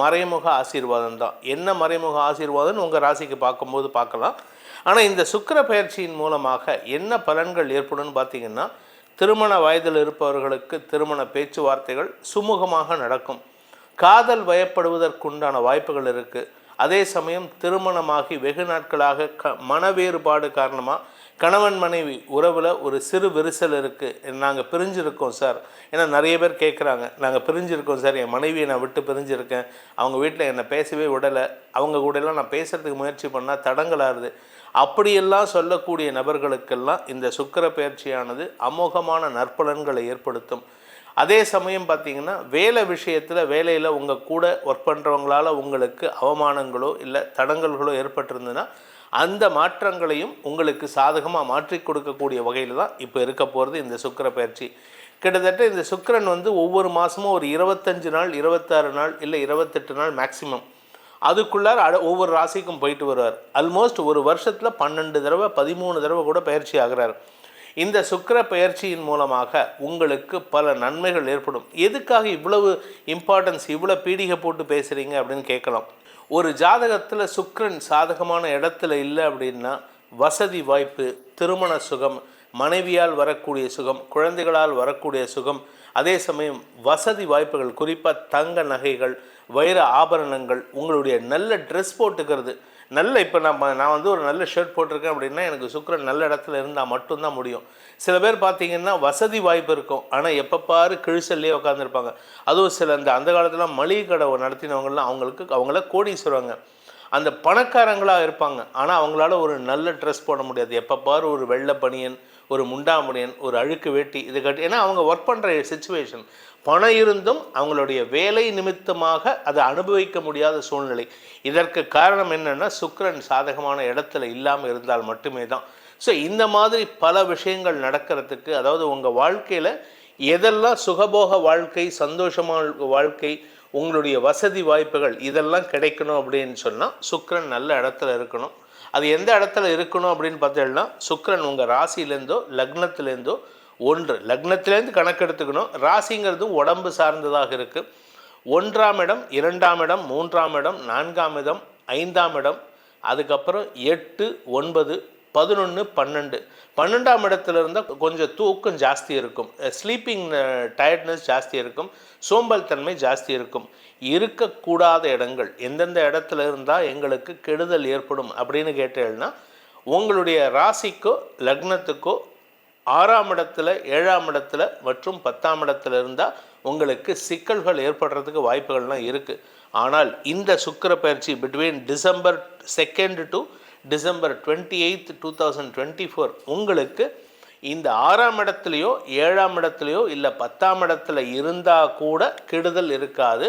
மறைமுக ஆசீர்வாதம் தான். என்ன மறைமுக ஆசீர்வாதம்னு உங்கள் ராசிக்கு பார்க்கும்போது பார்க்கலாம். ஆனால் இந்த சுக்கிர பயிற்சியின் மூலமாக என்ன பலன்கள் ஏற்படும்னு பார்த்தீங்கன்னா திருமண வயதில் இருப்பவர்களுக்கு திருமண பேச்சுவார்த்தைகள் சுமூகமாக நடக்கும். காதல் வயப்படுவதற்குண்டான வாய்ப்புகள் இருக்குது அதே சமயம் திருமணமாகி வெகு நாட்களாக க மன வேறுபாடு காரணமாக கணவன் மனைவி உறவில் ஒரு சிறு விரிசல் இருக்குது நாங்கள் பிரிஞ்சிருக்கோம் சார். ஏன்னா நிறைய பேர் கேட்குறாங்க நாங்கள் பிரிஞ்சிருக்கோம் சார். என் மனைவியை நான் விட்டு பிரிஞ்சிருக்கேன். அவங்க வீட்டில் என்னை பேசவே விடலை. அவங்க கூடலாம் நான் பேசுகிறதுக்கு முயற்சி பண்ணால் தடங்கலாகுது அப்படியெல்லாம் சொல்லக்கூடிய நபர்களுக்கெல்லாம் இந்த சுக்கிர பயிற்சியானது அமோகமான நற்பலன்களை ஏற்படுத்தும். அதே சமயம் பார்த்தீங்கன்னா வேலை விஷயத்தில் வேலையில் உங்கள் கூட ஒர்க் பண்ணுறவங்களால உங்களுக்கு அவமானங்களோ இல்லை தடங்கல்களோ ஏற்பட்டிருந்ததுன்னா அந்த மாற்றங்களையும் உங்களுக்கு சாதகமாக மாற்றி கொடுக்கக்கூடிய வகையில் தான் இப்போ இருக்க போகிறது இந்த சுக்கிர பயிற்சி. கிட்டத்தட்ட இந்த சுக்கிரன் வந்து ஒவ்வொரு மாதமும் ஒரு இருபத்தஞ்சு நாள் இருபத்தாறு நாள் இல்லை இருபத்தெட்டு நாள் மேக்ஸிமம் அதுக்குள்ளார அட ஒவ்வொரு ராசிக்கும் போயிட்டு வருவார். ஆல்மோஸ்ட் ஒரு வருஷத்தில் பன்னெண்டு தடவை பதிமூணு தடவை கூட பயிற்சி ஆகிறார். இந்த சுக்கிர பயிற்சியின் மூலமாக உங்களுக்கு பல நன்மைகள் ஏற்படும். எதுக்காக இவ்வளவு இம்பார்ட்டன்ஸ் இவ்வளோ பீடிகை போட்டு பேசுகிறீங்க அப்படின்னு கேட்கலாம். ஒரு ஜாதகத்தில் சுக்ரன் சாதகமான இடத்துல இல்லை அப்படின்னா வசதி வாய்ப்பு திருமண சுகம் மனைவியால் வரக்கூடிய சுகம் குழந்தைகளால் வரக்கூடிய சுகம் அதே சமயம் வசதி வாய்ப்புகள் குறிப்பாக தங்க நகைகள் வைர ஆபரணங்கள் உங்களுடைய நல்ல ட்ரெஸ் போட்டுக்கிறது நல்ல இப்போ நம்ம நான் வந்து ஒரு நல்ல ஷர்ட் போட்டிருக்கேன் அப்படின்னா எனக்கு சுக்கரன் நல்ல இடத்துல இருந்தால் மட்டும்தான் முடியும். சில பேர் பார்த்தீங்கன்னா வசதி வாய்ப்பு இருக்கும். ஆனால் எப்போ பாரு கிழிசல்லையே உட்காந்துருப்பாங்க அதுவும் சில இந்த அந்த காலத்தில் மளிகை கடை நடத்தினவங்கலாம் அவங்களுக்கு அவங்கள கோடீஸ்வரங்க. அந்த பணக்காரங்களாக இருப்பாங்க. ஆனால் அவங்களால ஒரு நல்ல ட்ரெஸ் போட முடியாது. எப்போ பாரு ஒரு வெள்ளை பனியன் ஒரு முண்டாமுடியன் ஒரு அழுக்கு வேட்டி இது கட்டி ஏன்னா அவங்க ஒர்க் பண்ணுற சுச்சுவேஷன் பணம் இருந்தும் அவங்களுடைய வேலை நிமித்தமாக அதை அனுபவிக்க முடியாத சூழ்நிலை. இதற்கு காரணம் என்னென்னா சுக்கரன் சாதகமான இடத்துல இல்லாமல் இருந்தால் மட்டுமே தான். ஸோ இந்த மாதிரி பல விஷயங்கள் நடக்கிறதுக்கு அதாவது உங்கள் வாழ்க்கையில் எதெல்லாம் சுகபோக வாழ்க்கை சந்தோஷமான வாழ்க்கை உங்களுடைய வசதி வாய்ப்புகள் இதெல்லாம் கிடைக்கணும் அப்படின்னு சொன்னால் சுக்கரன் நல்ல இடத்துல இருக்கணும். அது எந்த இடத்துல இருக்கணும் அப்படின்னு பார்த்தீங்கன்னா சுக்கரன் உங்கள் ராசியிலேருந்தோ லக்னத்துலேருந்தோ ஒன்று. லக்னத்திலேருந்து கணக்கெடுத்துக்கணும் ராசிங்கிறது உடம்பு சார்ந்ததாக இருக்குது ஒன்றாம் இடம் இரண்டாம் இடம் மூன்றாம் இடம் நான்காம் இடம் ஐந்தாம் இடம் அதுக்கப்புறம் எட்டு ஒன்பது பதினொன்று பன்னெண்டு. பன்னெண்டாம் இடத்துல இருந்தால் கொஞ்சம் தூக்கம் ஜாஸ்தி இருக்கும். ஸ்லீப்பிங் டயர்ட்னஸ் ஜாஸ்தி இருக்கும். சோம்பல் தன்மை ஜாஸ்தி இருக்கும். இருக்கக்கூடாத இடங்கள் எந்தெந்த இடத்துல இருந்தால் எங்களுக்கு கெடுதல் ஏற்படும் அப்படின்னு கேட்டேன்னா உங்களுடைய ராசிக்கோ லக்னத்துக்கோ ஆறாம் இடத்துல ஏழாம் இடத்துல மற்றும் பத்தாம் இடத்துல இருந்தால் உங்களுக்கு சிக்கல்கள் ஏற்படுறதுக்கு வாய்ப்புகள்லாம் இருக்குது ஆனால் இந்த சுக்கிர பயிற்சி between December second to December twenty eighth two thousand twenty four உங்களுக்கு இந்த ஆறாம் இடத்துலையோ ஏழாம் இடத்துலையோ இல்லை பத்தாம் இடத்துல இருந்தால் கூட கெடுதல் இருக்காது.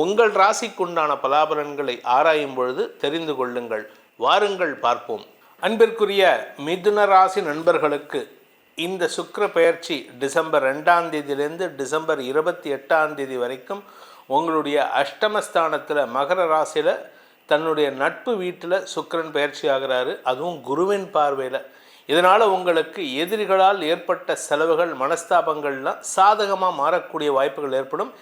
உங்கள் ராசிக்குண்டான பலாபலன்களை ஆராயும் பொழுது தெரிந்து கொள்ளுங்கள். வாருங்கள் பார்ப்போம். அன்பிற்குரிய மிதுன ராசி நண்பர்களுக்கு இந்த சுக்கர பெயர்ச்சி டிசம்பர் ரெண்டாம் தேதியிலேருந்து டிசம்பர் இருபத்தி எட்டாம் தேதி வரைக்கும் உங்களுடைய அஷ்டமஸ்தானத்தில் மகர ராசியில் தன்னுடைய நட்பு வீட்டில் சுக்கரன் பயிற்சி ஆகிறாரு. அதுவும் குருவின் பார்வையில். இதனால் உங்களுக்கு எதிரிகளால் ஏற்பட்ட செலவுகள் மனஸ்தாபங்கள்லாம் சாதகமாக மாறக்கூடிய வாய்ப்புகள் ஏற்படும்.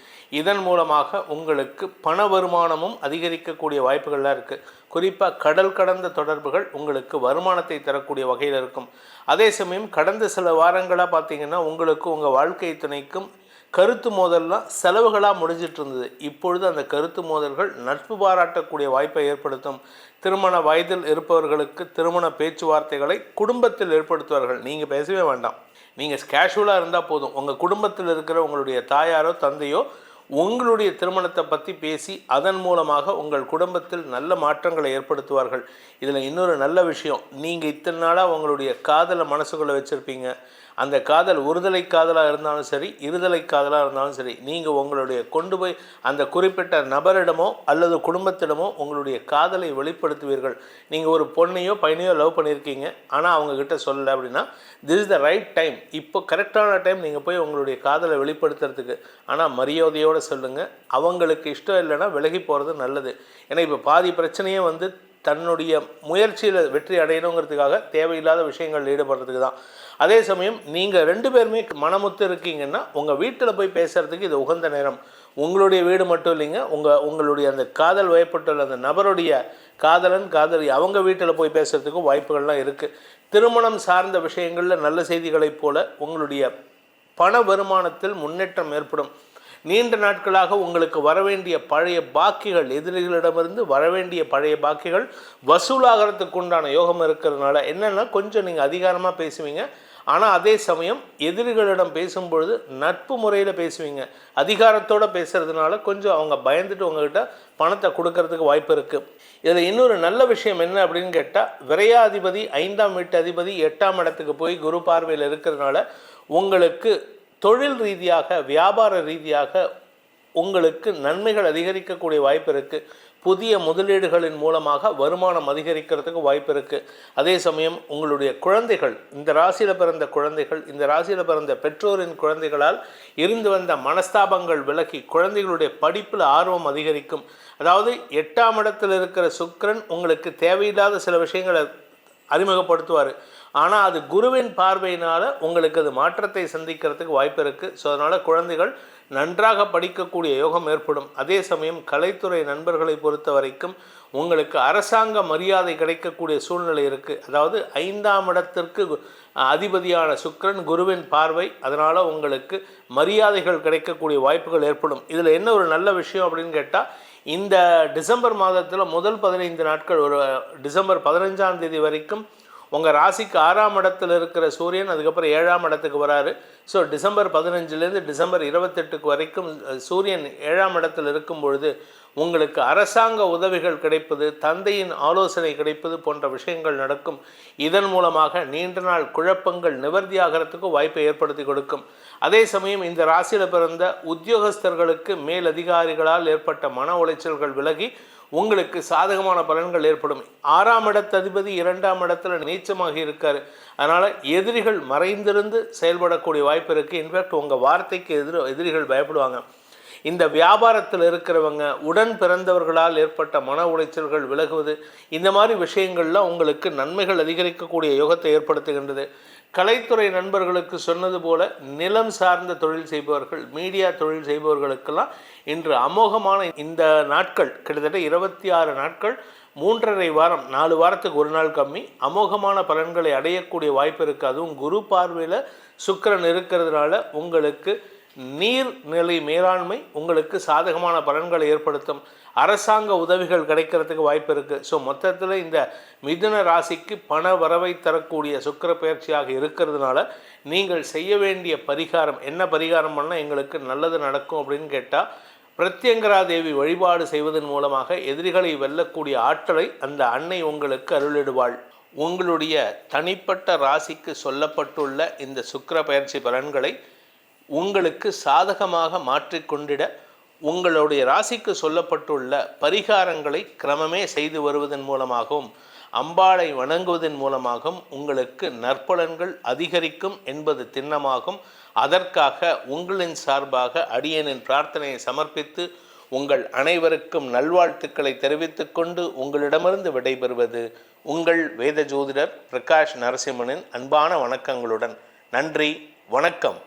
இதன் மூலமாக உங்களுக்கு பண வருமானமும் அதிகரிக்கக்கூடிய வாய்ப்புகள்லாம் இருக்குது குறிப்பாக கடல் கடந்த தொடர்புகள் உங்களுக்கு வருமானத்தை தரக்கூடிய வகையில் இருக்கும். அதே சமயம் கடந்த சில வாரங்களாக பார்த்தீங்கன்னா உங்களுக்கு உங்கள் வாழ்க்கை துணைக்கும் கருத்து மோதல்லாம் செலவுகளாக முடிஞ்சிட்டு இருந்தது இப்பொழுது அந்த கருத்து மோதல்கள் நட்பு பாராட்டக்கூடிய வாய்ப்பை ஏற்படுத்தும். திருமண வயதில் இருப்பவர்களுக்கு திருமண பேச்சுவார்த்தைகளை குடும்பத்தில் ஏற்படுத்துவார்கள். நீங்கள் பேசவே வேண்டாம். நீங்கள் கேஷுவலாக இருந்தால் போதும். உங்கள் குடும்பத்தில் இருக்கிற உங்களுடைய தாயாரோ தந்தையோ உங்களுடைய திருமணத்தை பற்றி பேசி அதன் மூலமாக உங்கள் குடும்பத்தில் நல்ல மாற்றங்களை ஏற்படுத்துவார்கள். இதில் இன்னொரு நல்ல விஷயம் நீங்கள் இத்தனை நாளாக உங்களுடைய காதலை மனசுக்குள்ளே வச்சுருப்பீங்க. அந்த காதல் ஒருதலை காதலாக இருந்தாலும் சரி இருதலை காதலாக இருந்தாலும் சரி நீங்கள் உங்களுடைய கொண்டு போய் அந்த குறிப்பிட்ட நபரிடமோ அல்லது குடும்பத்திடமோ உங்களுடைய காதலை வெளிப்படுத்துவீர்கள். நீங்கள் ஒரு பொண்ணையோ பையனையோ லவ் பண்ணியிருக்கீங்க ஆனால் அவங்கக்கிட்ட சொல்லலை அப்படின்னா this is the right time இப்போ கரெக்டான டைம் நீங்கள் போய் உங்களுடைய காதலை வெளிப்படுத்துறதுக்கு. ஆனால் மரியாதையோடு சொல்லுங்கள் அவங்களுக்கு இஷ்டம் இல்லைன்னா விலகி போகிறது நல்லது. ஏன்னா இப்போ பாதி பிரச்சனையே வந்து தன்னுடைய முயற்சியில் வெற்றி அடையணுங்கிறதுக்காக தேவையில்லாத விஷயங்கள் ஈடுபடுறதுக்கு தான். அதே சமயம் நீங்கள் ரெண்டு பேருமே மனமுத்து இருக்கீங்கன்னா உங்கள் வீட்டில் போய் பேசுகிறதுக்கு இது உகந்த நேரம். உங்களுடைய வீடு மட்டும் இல்லைங்க உங்கள் உங்களுடைய அந்த காதல் வயப்பட்டுள்ள அந்த நபருடைய காதலன் காதலி அவங்க வீட்டில் போய் பேசுகிறதுக்கும் வாய்ப்புகள்லாம் இருக்குது திருமணம் சார்ந்த விஷயங்களில் நல்ல செய்திகளைப் போல உங்களுடைய பண வருமானத்தில் முன்னேற்றம் ஏற்படும். நீண்ட நாட்களாக உங்களுக்கு வரவேண்டிய பழைய பாக்கிகள் எதிரிகளிடமிருந்து வரவேண்டிய பழைய பாக்கிகள் வசூலாகிறதுக்கு உண்டான யோகம் இருக்கிறதுனால என்னென்னா கொஞ்சம் நீங்கள் அதிகாரமாக பேசுவீங்க. ஆனால் அதே சமயம் எதிரிகளிடம் பேசும்பொழுது நட்பு முறையில் பேசுவீங்க. அதிகாரத்தோடு பேசுகிறதுனால கொஞ்சம் அவங்க பயந்துட்டு உங்ககிட்ட பணத்தை கொடுக்கறதுக்கு வாய்ப்பு இருக்குது இதில் இன்னொரு நல்ல விஷயம் என்ன அப்படின்னு கேட்டால் விரையாதிபதி ஐந்தாம் வீட்டு அதிபதி எட்டாம் இடத்துக்கு போய் குரு பார்வையில் இருக்கிறதுனால உங்களுக்கு தொழில் ரீதியாக வியாபார ரீதியாக உங்களுக்கு நன்மைகள் அதிகரிக்கக்கூடிய வாய்ப்பு இருக்குது புதிய முதலீடுகளின் மூலமாக வருமானம் அதிகரிக்கிறதுக்கு வாய்ப்பு இருக்குது அதே சமயம் உங்களுடைய குழந்தைகள் இந்த ராசியில் பிறந்த குழந்தைகள் இந்த ராசியில் பிறந்த பெற்றோரின் குழந்தைகளால் இருந்து வந்த மனஸ்தாபங்கள் விலகி குழந்தைகளுடைய படிப்பில் ஆர்வம் அதிகரிக்கும். அதாவது எட்டாம் இடத்தில் இருக்கிற சுக்கிரன் உங்களுக்கு தேவையில்லாத சில விஷயங்களை அறிமுகப்படுத்துவார். ஆனால் அது குருவின் பார்வையினால் உங்களுக்கு அது மாற்றத்தை சந்திக்கிறதுக்கு வாய்ப்பு இருக்குது ஸோ அதனால் குழந்தைகள் நன்றாக படிக்கக்கூடிய யோகம் ஏற்படும். அதே சமயம் கலைத்துறை நண்பர்களை பொறுத்த வரைக்கும் உங்களுக்கு அரசாங்க மரியாதை கிடைக்கக்கூடிய சூழ்நிலை இருக்குது அதாவது ஐந்தாம் இடத்திற்கு அதிபதியான சுக்கிரன் குருவின் பார்வை அதனால் உங்களுக்கு மரியாதைகள் கிடைக்கக்கூடிய வாய்ப்புகள் ஏற்படும். இதில் என்ன ஒரு நல்ல விஷயம் அப்படின்னு கேட்டால் இந்த டிசம்பர் மாதத்தில் முதல் பதினைந்து நாட்கள் ஒரு டிசம்பர் பதினஞ்சாம் தேதி வரைக்கும் உங்கள் ராசிக்கு ஆறாம் இடத்துல இருக்கிற சூரியன் அதுக்கப்புறம் ஏழாம் இடத்துக்கு வராரு. ஸோ டிசம்பர் பதினஞ்சுலேருந்து டிசம்பர் இருபத்தெட்டுக்கு வரைக்கும் சூரியன் ஏழாம் இடத்தில் இருக்கும் பொழுது உங்களுக்கு அரசாங்க உதவிகள் கிடைப்பது தந்தையின் ஆலோசனை கிடைப்பது போன்ற விஷயங்கள் நடக்கும். இதன் மூலமாக நீண்ட நாள் குழப்பங்கள் நிவர்த்தியாகிறதுக்கு வாய்ப்பை ஏற்படுத்தி கொடுக்கும். அதே சமயம் இந்த ராசியில் பிறந்த உத்தியோகஸ்தர்களுக்கு மேலதிகாரிகளால் ஏற்பட்ட மன உளைச்சல்கள் விலகி உங்களுக்கு சாதகமான பலன்கள் ஏற்படும். ஆறாம் இடத்ததிபதி இரண்டாம் இடத்துல நீச்சமாக இருக்கார். அதனால் எதிரிகள் மறைந்திருந்து செயல்படக்கூடிய வாய்ப்பு இருக்குது இன்ஃபேக்ட் உங்கள் வார்த்தைக்கு எதிர எதிரிகள் பயப்படுவாங்க. இந்த வியாபாரத்தில் இருக்கிறவங்க உடன் பிறந்தவர்களால் ஏற்பட்ட மன உளைச்சல்கள் விலகுவது இந்த மாதிரி விஷயங்கள்லாம் உங்களுக்கு நன்மைகள் அதிகரிக்கக்கூடிய யோகத்தை ஏற்படுத்துகின்றது. கலைத்துறை நண்பர்களுக்கு சொன்னது போல நிலம் சார்ந்த தொழில் செய்பவர்கள் மீடியா தொழில் செய்பவர்களுக்கெல்லாம் இன்று அமோகமான இந்த நாட்கள் கிட்டத்தட்ட இருபத்தி ஆறு நாட்கள் மூன்றரை வாரம் நாலு வாரத்துக்கு ஒரு நாள் கம்மி அமோகமான பலன்களை அடையக்கூடிய வாய்ப்பு இருக்குது அதுவும் குரு பார்வையில் சுக்கிரன் இருக்கிறதுனால உங்களுக்கு நீர்நிலை மேலாண்மை உங்களுக்கு சாதகமான பலன்களை ஏற்படுத்தும். அரசாங்க உதவிகள் கிடைக்கிறதுக்கு வாய்ப்பு இருக்குது ஸோ மொத்தத்தில் இந்த மிதுன ராசிக்கு பண வரவை தரக்கூடிய சுக்கிர பயிற்சியாக இருக்கிறதுனால நீங்கள் செய்ய வேண்டிய பரிகாரம் என்ன பரிகாரம் பண்ணால் எங்களுக்கு நல்லது நடக்கும் அப்படின்னு கேட்டால் பிரத்யங்கரா தேவி வழிபாடு செய்வதன் மூலமாக எதிரிகளை வெல்லக்கூடிய ஆற்றலை அந்த அன்னை உங்களுக்கு அருளிடுவாள். உங்களுடைய தனிப்பட்ட ராசிக்கு சொல்லப்பட்டுள்ள இந்த சுக்கிர பயிற்சி பலன்களை உங்களுக்கு சாதகமாக மாற்றிக்கொண்டிட உங்களுடைய ராசிக்கு சொல்லப்பட்டுள்ள பரிகாரங்களை கிரமமே செய்து வருவதன் மூலமாகவும் அம்பாளை வணங்குவதன் மூலமாகவும் உங்களுக்கு நற்பலன்கள் அதிகரிக்கும் என்பது திண்ணமாகும். அதற்காக உங்களின் சார்பாக அடியனின் பிரார்த்தனையை சமர்ப்பித்து உங்கள் அனைவருக்கும் நல்வாழ்த்துக்களை தெரிவித்துக்கொண்டு உங்களிடமிருந்து விடைபெறுவது உங்கள் வேத ஜோதிடர் பிரகாஷ் நரசிம்மனின் அன்பான வணக்கங்களுடன். நன்றி வணக்கம்.